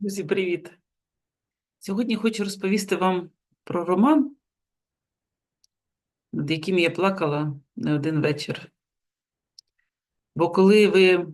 Друзі, привіт! Сьогодні хочу розповісти вам про роман, над яким я плакала не один вечір. Бо коли ви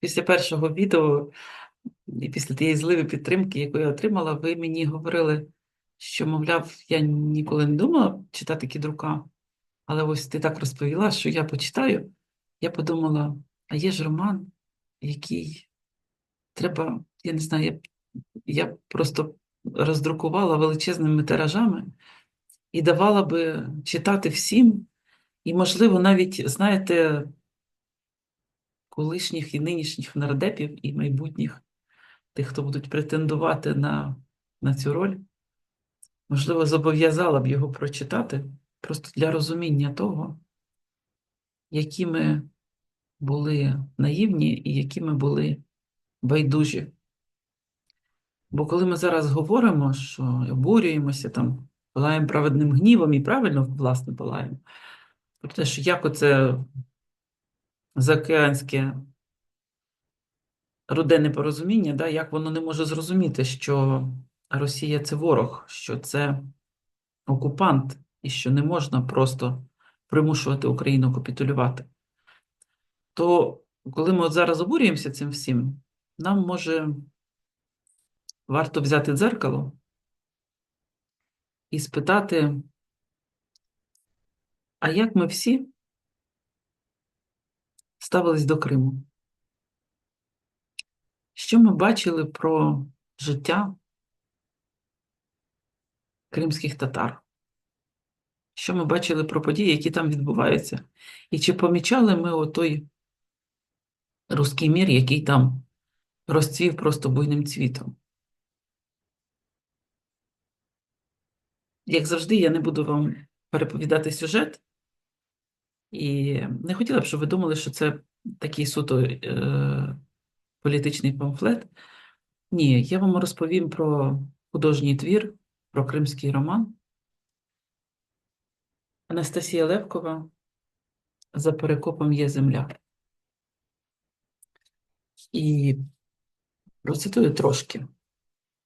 після першого відео і після тієї зливи підтримки, яку я отримала, ви мені говорили, що, мовляв, я ніколи не думала читати кідрука, але ось ти так розповіла, що я почитаю. Я подумала, а є ж роман, який треба, я не знаю, я я просто роздрукувала величезними тиражами і давала би читати всім, і, можливо, навіть, знаєте, колишніх і нинішніх нардепів, і майбутніх, тих, хто будуть претендувати на, на цю роль, можливо, зобов'язала б його прочитати просто для розуміння того, які ми були наївні і які ми були байдужі. Бо коли ми зараз говоримо, що обурюємося, там, палаємо праведним гнівом і правильно, власне, палаємо, про те, що як оце заокеанське руде непорозуміння, да, як воно не може зрозуміти, що Росія це ворог, що це окупант, і що не можна просто примушувати Україну капітулювати. То коли ми от зараз обурюємося цим всім, нам може варто взяти дзеркало і спитати, а як ми всі ставились до Криму? Що ми бачили про життя кримських татар? Що ми бачили про події, які там відбуваються? І чи помічали ми отой руський мір, який там розцвів просто буйним цвітом? Як завжди, я не буду вам переповідати сюжет, і не хотіла б, щоб ви думали, що це такий суто е, політичний памфлет. Ні, я вам розповім про художній твір, про кримський роман. Анастасія Левкова за перекопом є земля. І процитую трошки,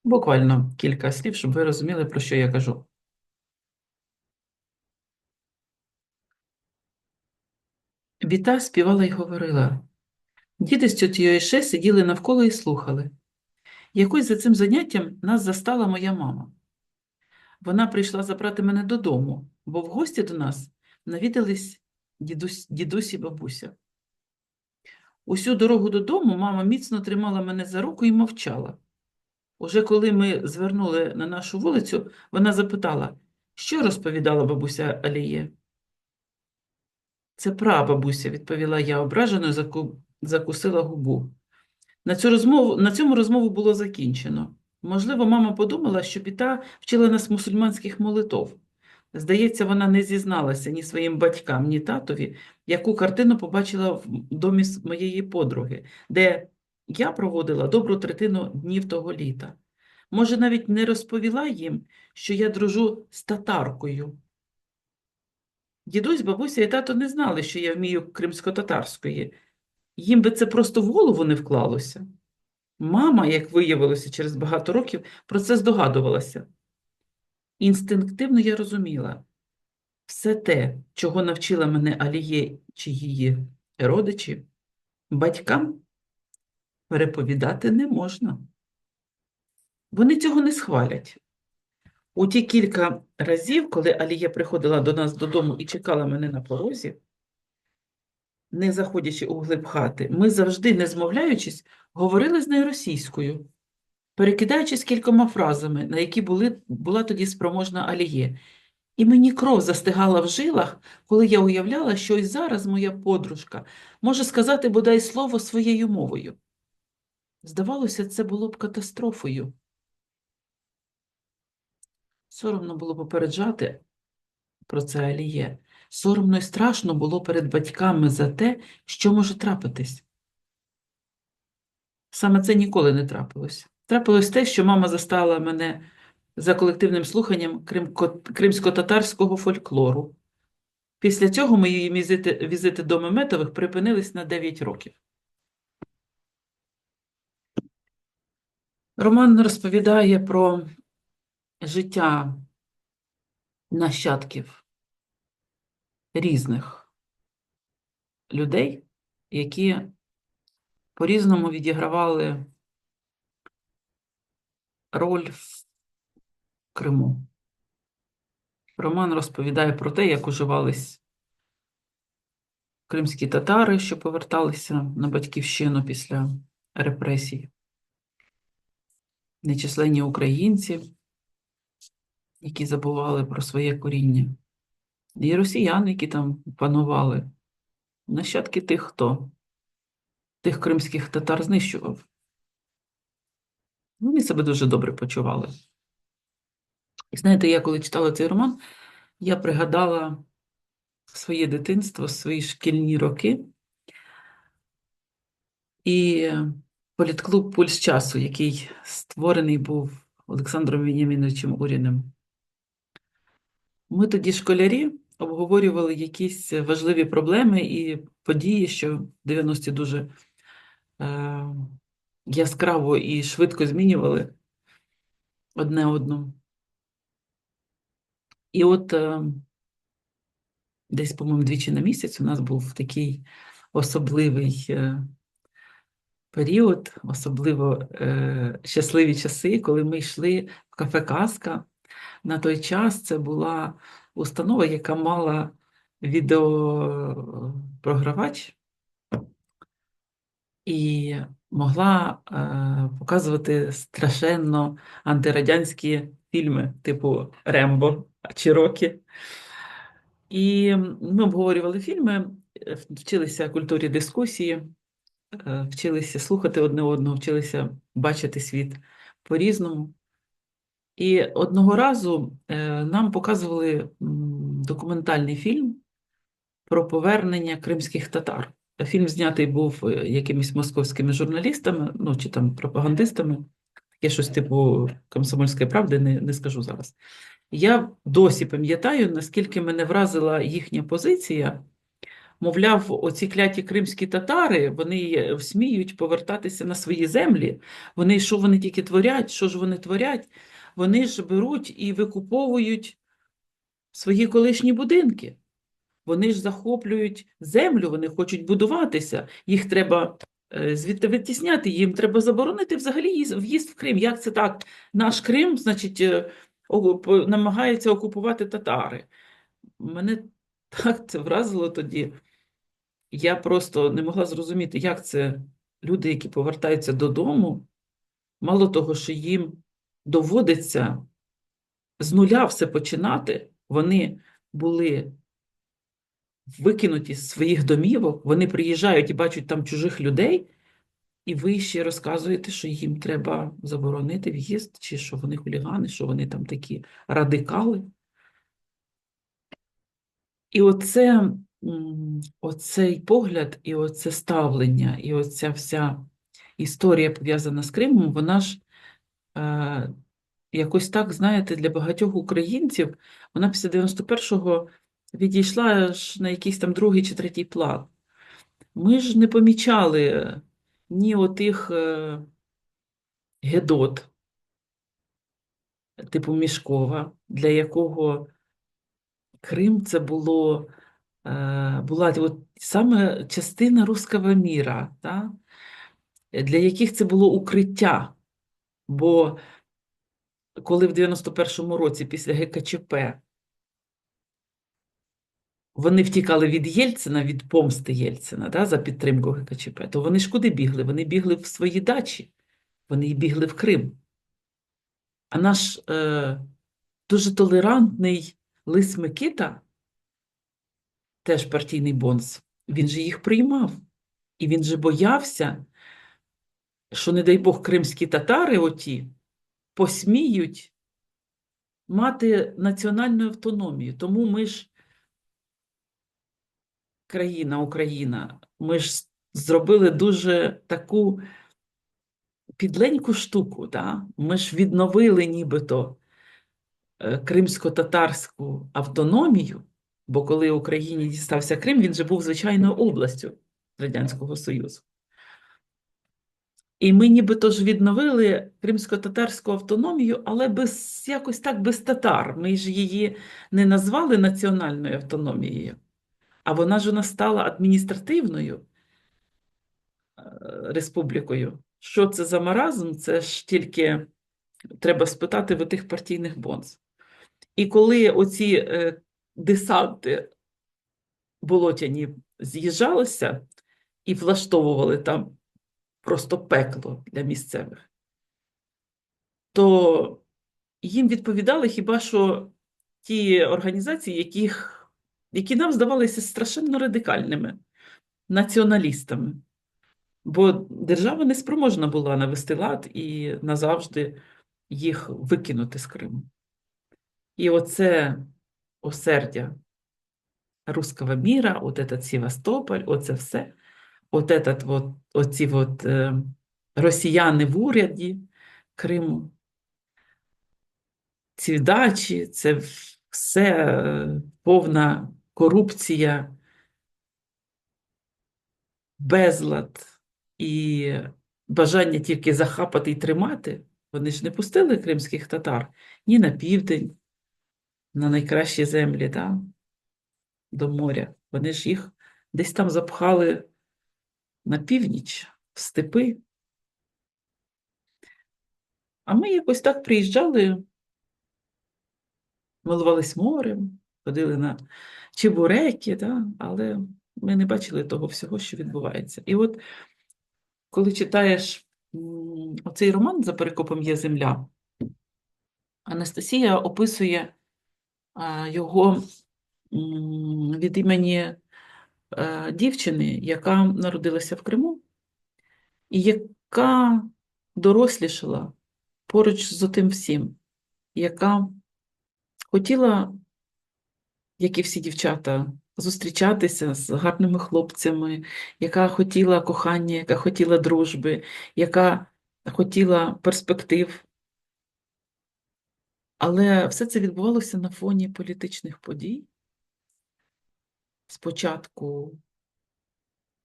буквально кілька слів, щоб ви розуміли, про що я кажу. Віта співала й говорила. Діти з тьотєю Іше сиділи навколо і слухали. Якось за цим заняттям нас застала моя мама. Вона прийшла забрати мене додому, бо в гості до нас навідались дідусь, дідусь і бабуся. Усю дорогу додому мама міцно тримала мене за руку і мовчала. Уже коли ми звернули на нашу вулицю, вона запитала, що розповідала бабуся Аліє. Це прабабуся, відповіла я ображено заку... закусила губу. На, цю розмову... На цьому розмову було закінчено. Можливо, мама подумала, що Піта вчила нас мусульманських молитов. Здається, вона не зізналася ні своїм батькам, ні татові, яку картину побачила в домі моєї подруги, де я проводила добру третину днів того літа. Може, навіть не розповіла їм, що я дружу з татаркою. Дідусь, бабуся і тато не знали, що я вмію кримсько-татарської. Їм би це просто в голову не вклалося. Мама, як виявилося через багато років, про це здогадувалася. Інстинктивно я розуміла, все те, чого навчила мене Аліє чи її родичі, батькам переповідати не можна. Вони цього не схвалять. У ті кілька разів, коли Алія приходила до нас додому і чекала мене на порозі, не заходячи у глиб хати, ми завжди, не змовляючись, говорили з нею російською, перекидаючись кількома фразами, на які були, була тоді спроможна Аліє. І мені кров застигала в жилах, коли я уявляла, що і зараз моя подружка може сказати бодай слово своєю мовою. Здавалося, це було б катастрофою. Соромно було попереджати про це Аліє. Соромно і страшно було перед батьками за те, що може трапитись. Саме це ніколи не трапилось. Трапилось те, що мама застала мене за колективним слуханням кримсько-татарського фольклору. Після цього мої візити, візити до Меметових припинились на 9 років. Роман розповідає про життя нащадків різних людей, які по-різному відігравали роль в Криму. Роман розповідає про те, як уживались кримські татари, що поверталися на батьківщину після репресій, нечисленні українці, які забували про своє коріння, і росіяни, які там панували, нащадки тих, хто тих кримських татар знищував. Вони себе дуже добре почували. Знаєте, я коли читала цей роман, я пригадала своє дитинство, свої шкільні роки і політклуб Пульс часу, який створений був Олександром Веніаміновичем Уріним. Ми тоді, школярі, обговорювали якісь важливі проблеми і події, що в 90-ті дуже е, яскраво і швидко змінювали одне одну. І от е, десь, по-моєму, двічі на місяць у нас був такий особливий е, період, особливо е, щасливі часи, коли ми йшли в кафе Казка. На той час це була установа, яка мала відеопрогравач і могла е, показувати страшенно антирадянські фільми, типу Рембо чи Рокі. І ми обговорювали фільми, е, вчилися культурі дискусії, е, вчилися слухати одне одного, вчилися бачити світ по-різному. І одного разу е, нам показували документальний фільм про повернення кримських татар. Фільм знятий був якимись московськими журналістами, ну чи там пропагандистами, таке щось типу комсомольської правди, не, не скажу зараз. Я досі пам'ятаю, наскільки мене вразила їхня позиція. Мовляв, оці кляті кримські татари, вони сміють повертатися на свої землі. Вони що вони тільки творять, що ж вони творять? Вони ж беруть і викуповують свої колишні будинки. Вони ж захоплюють землю, вони хочуть будуватися. Їх треба е, звідти витісняти, їм треба заборонити взагалі в'їзд в Крим. Як це так? Наш Крим, значить, е, намагаються окупувати татари. Мене так це вразило тоді. Я просто не могла зрозуміти, як це люди, які повертаються додому, мало того, що їм доводиться з нуля все починати, вони були викинуті з своїх домівок, вони приїжджають і бачать там чужих людей, і ви ще розказуєте, що їм треба заборонити в'їзд, чи що вони хулігани, що вони там такі радикали. І оце, оцей погляд, і оце ставлення, і оця вся історія пов'язана з Кримом, вона ж е, якось так, знаєте, для багатьох українців, вона після 91-го відійшла аж на якийсь там другий чи третій план. Ми ж не помічали ні отих е, гедот, типу Мішкова, для якого Крим це було, е, була от саме частина руского міра, та? для яких це було укриття. Бо коли в 91-му році після ГКЧП вони втікали від Єльцина, від помсти Єльцина да, за підтримку ГКЧП, то вони ж куди бігли? Вони бігли в свої дачі, вони бігли в Крим. А наш е, дуже толерантний лис Микита, теж партійний бонс, він же їх приймав. І він же боявся, що, не дай Бог, кримські татари оті посміють мати національну автономію. Тому ми ж, країна, Україна, ми ж зробили дуже таку підленьку штуку. Да? Ми ж відновили нібито е, кримсько-татарську автономію, бо коли Україні дістався Крим, він же був звичайною областю Радянського Союзу. І ми нібито ж відновили кримсько-татарську автономію, але без, якось так без татар. Ми ж її не назвали національною автономією, а вона ж нас стала адміністративною е, республікою. Що це за маразм? Це ж тільки треба спитати в тих партійних бонз. І коли оці е, десанти болотяні з'їжджалися і влаштовували там просто пекло для місцевих, то їм відповідали хіба що ті організації, яких, які нам здавалися страшенно радикальними націоналістами. Бо держава не спроможна була навести лад і назавжди їх викинути з Криму. І оце осердя русского міра, от этот Севастополь, оце все, от этот вот, оці от, е, росіяни в уряді Криму, ці дачі, це все е, повна корупція, безлад і бажання тільки захапати і тримати. Вони ж не пустили кримських татар ні на південь, на найкращі землі, да, до моря. Вони ж їх десь там запхали на північ, в степи. А ми якось так приїжджали, милувались морем, ходили на чебуреки, да, але ми не бачили того всього, що відбувається. І от коли читаєш оцей роман за перекопом є земля, Анастасія описує його від імені е, дівчини, яка народилася в Криму, і яка дорослішала поруч з тим всім, яка хотіла, як і всі дівчата, зустрічатися з гарними хлопцями, яка хотіла кохання, яка хотіла дружби, яка хотіла перспектив. Але все це відбувалося на фоні політичних подій. Спочатку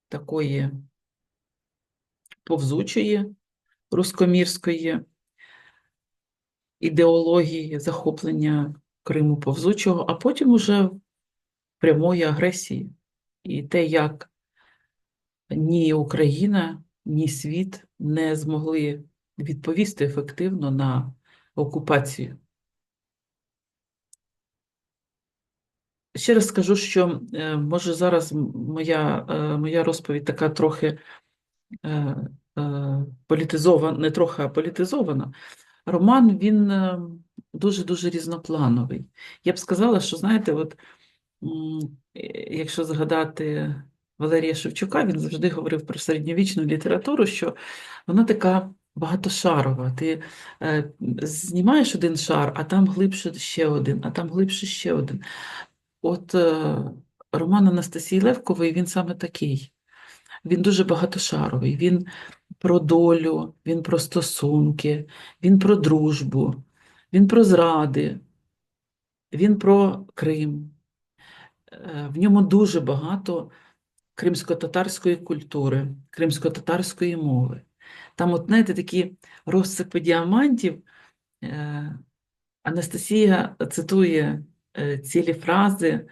такої повзучої рускомірської ідеології захоплення Криму повзучого, а потім уже прямої агресії. І те, як ні Україна, ні світ не змогли відповісти ефективно на окупацію. Ще раз скажу, що е, може зараз моя, е, моя розповідь така трохи е, політизована, не трохи, а політизована. Роман він дуже-дуже різноплановий. Я б сказала, що знаєте, от е, якщо згадати Валерія Шевчука, він завжди говорив про середньовічну літературу, що вона така багатошарова. Ти е, знімаєш один шар, а там глибше ще один, а там глибше ще один. От е, роман Анастасії Левкової, він саме такий. Він дуже багатошаровий. Він про долю, він про стосунки, він про дружбу, він про зради, він про Крим. Е, В ньому дуже багато кримсько-татарської культури, кримсько-татарської мови. Там, от, знаєте, такі розсипи діамантів. Е, Анастасія цитує е, цілі фрази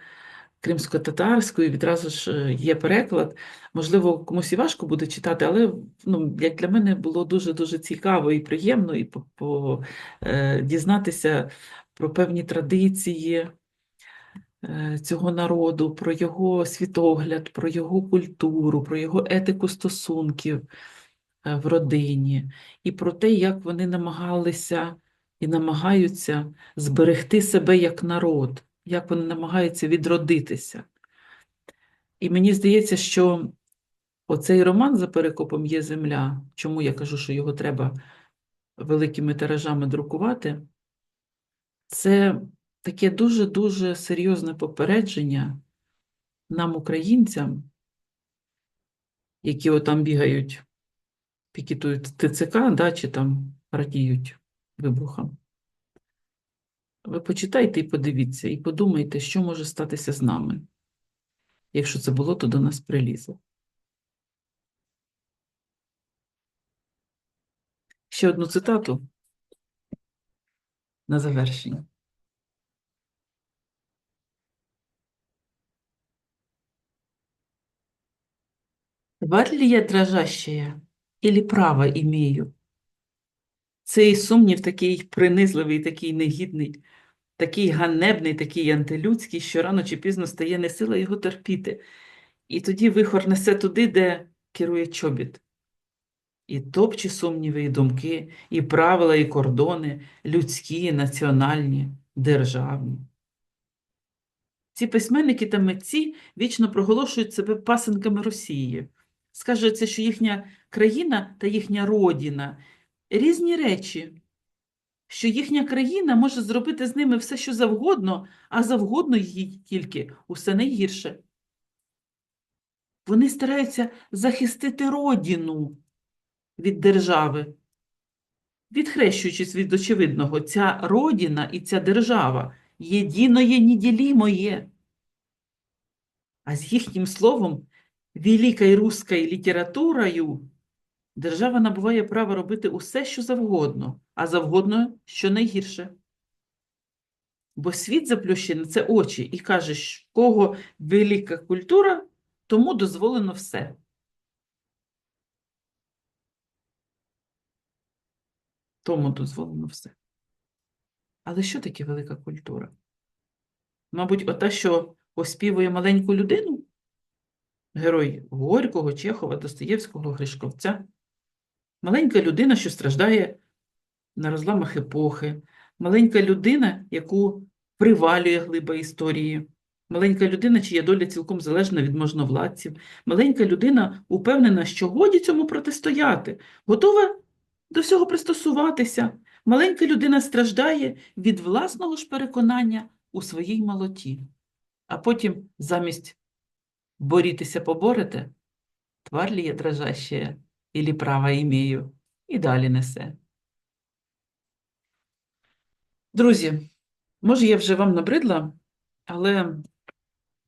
кримсько-татарської, відразу ж е, є переклад. Можливо, комусь і важко буде читати, але ну, як для мене було дуже-дуже цікаво і приємно і по, по, е, дізнатися про певні традиції е, цього народу, про його світогляд, про його культуру, про його етику стосунків е, в родині, і про те, як вони намагалися і намагаються зберегти себе як народ, як вони намагаються відродитися. І мені здається, що оцей роман за перекопом є земля. Чому я кажу, що його треба великими тиражами друкувати? Це таке дуже-дуже серйозне попередження нам, українцям, які отам бігають, пікетують ТЦК, да, чи там радіють вибухам. Ви почитайте і подивіться, і подумайте, що може статися з нами, якщо це було, то до нас прилізе. Ще одну цитату на завершення. Тварь я дрожащая, или право имею? Цей сумнів такий принизливий, такий негідний, такий ганебний, такий антилюдський, що рано чи пізно стає не сила його терпіти. І тоді вихор несе туди, де керує чобіт. І топче сумніви, і думки, і правила, і кордони, людські, національні, державні. Ці письменники та митці вічно проголошують себе пасенками Росії. Скажеться, що їхня країна та їхня родина різні речі, що їхня країна може зробити з ними все, що завгодно, а завгодно їй тільки усе найгірше. Вони стараються захистити родину від держави, відхрещуючись від очевидного, ця родина і ця держава єдиноє неділімоє. А з їхнім словом, великою руською літературою, держава набуває право робити усе, що завгодно, а завгодно, що найгірше. Бо світ заплющує на це очі і каже, що кого велика культура, тому дозволено все. Тому дозволено все. Але що таке велика культура? Мабуть, ота, що оспівує маленьку людину? Герой Горького, Чехова, Достоєвського, Гришковця. Маленька людина, що страждає на розламах епохи. Маленька людина, яку привалює глиба історії. Маленька людина, чия доля цілком залежна від можновладців. Маленька людина упевнена, що годі цьому протистояти, готова до всього пристосуватися. Маленька людина страждає від власного ж переконання у своїй малоті. А потім замість борітися поборете, твар лі я дрожащая, ілі право імею, і далі несе. Друзі, може, я вже вам набридла, але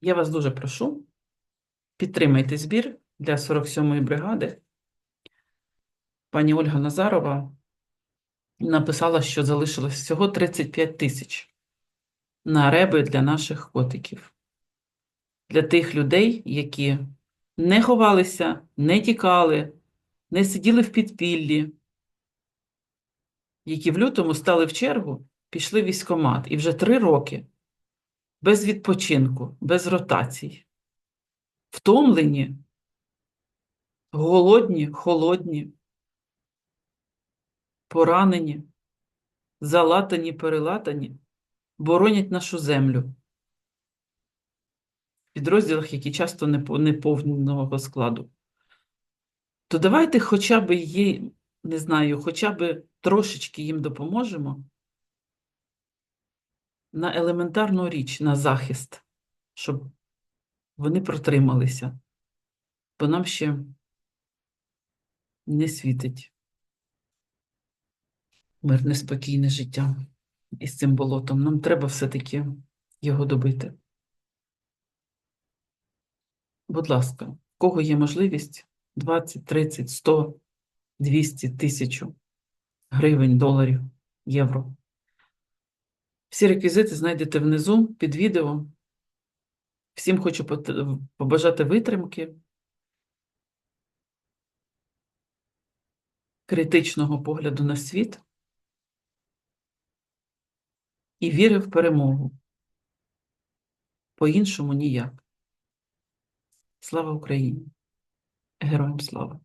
я вас дуже прошу, підтримайте збір для 47-ї бригади. Пані Ольга Назарова написала, що залишилось всього 35 тисяч на реби для наших котиків. Для тих людей, які не ховалися, не тікали, не сиділи в підпіллі, які в лютому стали в чергу, пішли в військкомат і вже три роки без відпочинку, без ротацій, втомлені, голодні, холодні, поранені, залатані, перелатані, боронять нашу землю. В підрозділах, які часто не повного складу. То давайте хоча б їй, не знаю, хоча б трошечки їм допоможемо на елементарну річ, на захист, щоб вони протрималися, бо нам ще не світить мирне, спокійне життя із цим болотом. Нам треба все-таки його добити. Будь ласка, в кого є можливість 20, 30, 100, 200, 1000 гривень, доларів, євро. Всі реквізити знайдете внизу під відео. Всім хочу побажати витримки, критичного погляду на світ і віри в перемогу. По-іншому ніяк. Слава Україні! Героям слава!